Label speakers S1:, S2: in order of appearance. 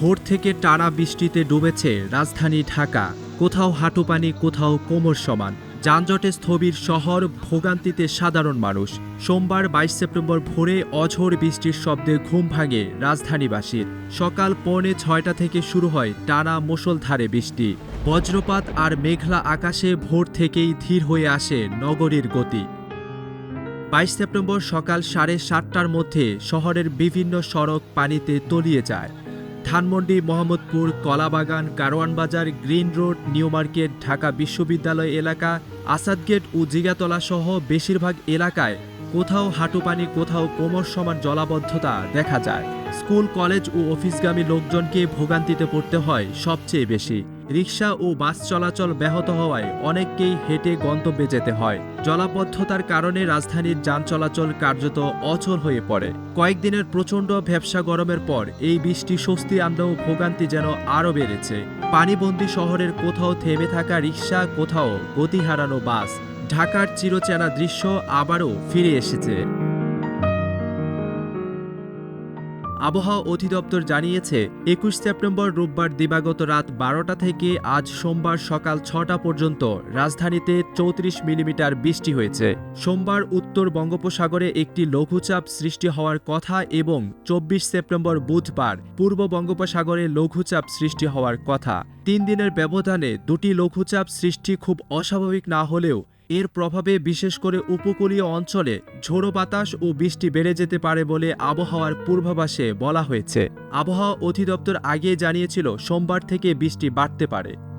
S1: ভোর থেকে টানা বৃষ্টিতে ডুবেছে রাজধানী ঢাকা। কোথাও হাঁটু পানি, কোথাও কোমর সমান। যানজটে স্থবির শহর, ভোগান্তিতে সাধারণ মানুষ। সোমবার বাইশ সেপ্টেম্বর ভোরে অঝোর বৃষ্টির শব্দে ঘুম ভাঙে রাজধানীবাসীর। সকাল পৌনে ছয়টা থেকে শুরু হয় টানা মুষলধারে বৃষ্টি। বজ্রপাত আর মেঘলা আকাশে ভোর থেকেই ধীর হয়ে আসে নগরীর গতি। বাইশ সেপ্টেম্বর সকাল সাড়ে সাতটার মধ্যে শহরের বিভিন্ন সড়ক পানিতে তলিয়ে যায়। Dhanmondi, Mohammadpur, Kalabagan Karwan Bazar green road, new market, Dhaka বিশ্ববিদ্যালয় এলাকা আসাদগেট ও জিগাতলা সহ বেশিরভাগ এলাকায় কোথাও হাঁটু পানি, কোথাও কোমর সমান জলাবদ্ধতা দেখা যায়। স্কুল, কলেজ ও অফিসগামী লোকজনকে ভোগান্তিতে পড়তে হয় সবচেয়ে বেশি। রিক্সা ও বাস চলাচল ব্যাহত হওয়ায় অনেককেই হেঁটে গন্তব্যে যেতে হয়। জলাবদ্ধতার কারণে রাজধানীর যান চলাচল কার্যত অচল হয়ে পড়ে। কয়েকদিনের প্রচণ্ড ভ্যাবসা গরমের পর এই বৃষ্টি স্বস্তি আনলেও ভোগান্তি যেন আরও বেড়েছে। পানিবন্দী শহরের কোথাও থেমে থাকা রিক্সা, কোথাও গতি হারানো বাস, ঢাকার চিরচেনা দৃশ্য আবারও ফিরে এসেছে। আবহাওয়া অধিদপ্তর জানিয়েছে, একুশ সেপ্টেম্বর রোববার দিবাগত রাত বারোটা থেকে আজ সোমবার সকাল ছটা পর্যন্ত রাজধানীতে চৌত্রিশ মিলিমিটার বৃষ্টি হয়েছে। সোমবার উত্তর বঙ্গোপসাগরে একটি লঘুচাপ সৃষ্টি হওয়ার কথা এবং চব্বিশ সেপ্টেম্বর বুধবার পূর্ব বঙ্গোপসাগরে লঘুচাপ সৃষ্টি হওয়ার কথা। তিন দিনের ব্যবধানে দুটি লঘুচাপ সৃষ্টি খুব অস্বাভাবিক না হলেও এর প্রভাবে বিশেষ করে উপকূলীয় অঞ্চলে ঝোড়ো বাতাস ও বৃষ্টি বেড়ে যেতে পারে বলে আবহাওয়ার পূর্বাভাসে বলা হয়েছে। আবহাওয়া অধিদপ্তর আগে জানিয়েছিল, সোমবার থেকে বৃষ্টি বাড়তে পারে।